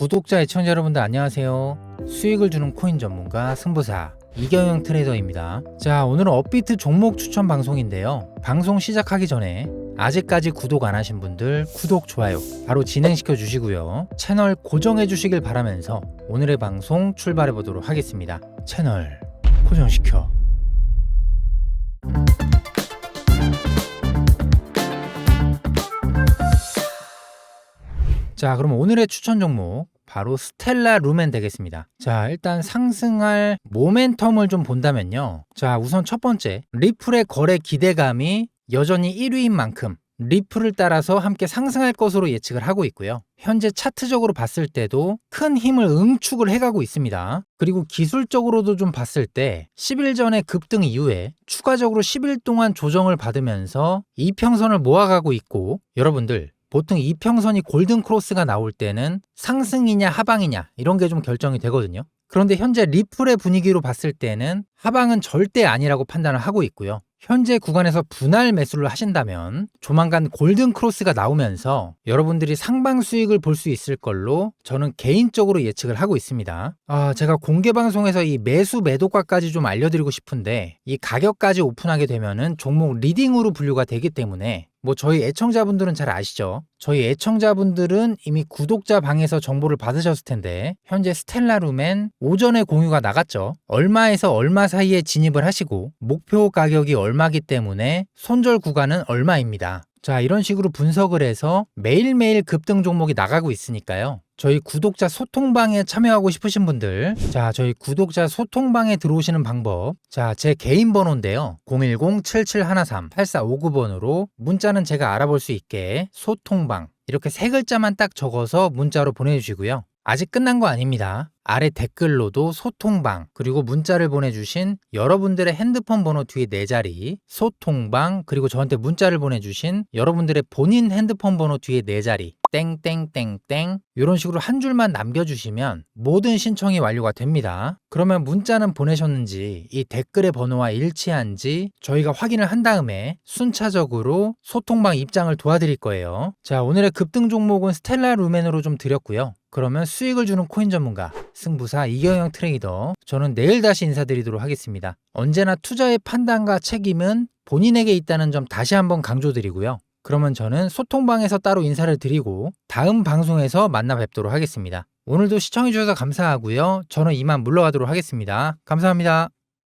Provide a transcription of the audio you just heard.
구독자 애청자 여러분들 안녕하세요. 수익을 주는 코인 전문가 승부사 이경영 트레이더입니다. 자, 오늘은 업비트 종목 추천 방송인데요. 방송 시작하기 전에 아직까지 구독 안 하신 분들 구독, 좋아요 바로 진행시켜 주시고요. 채널 고정해 주시길 바라면서 오늘의 방송 출발해 보도록 하겠습니다. 채널 고정시켜. 자, 그럼 오늘의 추천 종목 바로 스텔라 루멘 되겠습니다. 자, 일단 상승할 모멘텀을 좀 본다면요. 자, 우선 첫 번째, 리플의 거래 기대감이 여전히 1위인 만큼 리플을 따라서 함께 상승할 것으로 예측을 하고 있고요. 현재 차트적으로 봤을 때도 큰 힘을 응축을 해가고 있습니다. 그리고 기술적으로도 좀 봤을 때 10일 전에 급등 이후에 추가적으로 10일 동안 조정을 받으면서 이평선을 모아가고 있고 여러분들 보통 이평선이 골든 크로스가 나올 때는 상승이냐 하방이냐 이런 게 좀 결정이 되거든요. 그런데 현재 리플의 분위기로 봤을 때는 하방은 절대 아니라고 판단을 하고 있고요. 현재 구간에서 분할 매수를 하신다면 조만간 골든 크로스가 나오면서 여러분들이 상방 수익을 볼 수 있을 걸로 저는 개인적으로 예측을 하고 있습니다. 아, 제가 공개 방송에서 이 매수 매도가까지 좀 알려드리고 싶은데 이 가격까지 오픈하게 되면은 종목 리딩으로 분류가 되기 때문에 뭐 저희 애청자분들은 잘 아시죠? 저희 애청자분들은 이미 구독자 방에서 정보를 받으셨을 텐데 현재 스텔라룸엔 오전에 공유가 나갔죠. 얼마에서 얼마 사이에 진입을 하시고 목표 가격이 얼마기 때문에 손절 구간은 얼마입니다. 자, 이런 식으로 분석을 해서 매일매일 급등 종목이 나가고 있으니까요. 저희 구독자 소통방에 참여하고 싶으신 분들, 자, 저희 구독자 소통방에 들어오시는 방법, 자, 제 개인 번호인데요. 010-7713-8459번으로 문자는 제가 알아볼 수 있게 소통방, 이렇게 세 글자만 딱 적어서 문자로 보내주시고요. 아직 끝난 거 아닙니다. 아래 댓글로도 소통방 그리고 문자를 보내주신 여러분들의 핸드폰 번호 뒤에 네 자리 소통방 그리고 저한테 문자를 보내주신 여러분들의 본인 핸드폰 번호 뒤에 네 자리 땡땡땡땡 이런 식으로 한 줄만 남겨주시면 모든 신청이 완료가 됩니다. 그러면 문자는 보내셨는지 이 댓글의 번호와 일치한지 저희가 확인을 한 다음에 순차적으로 소통방 입장을 도와드릴 거예요. 자 오늘의 급등 종목은 스텔라 루멘으로 좀 드렸고요. 그러면 수익을 주는 코인 전문가 승부사 이경영 트레이더 저는 내일 다시 인사드리도록 하겠습니다. 언제나 투자의 판단과 책임은 본인에게 있다는 점 다시 한번 강조드리고요. 그러면 저는 소통방에서 따로 인사를 드리고 다음 방송에서 만나 뵙도록 하겠습니다. 오늘도 시청해주셔서 감사하고요. 저는 이만 물러가도록 하겠습니다. 감사합니다.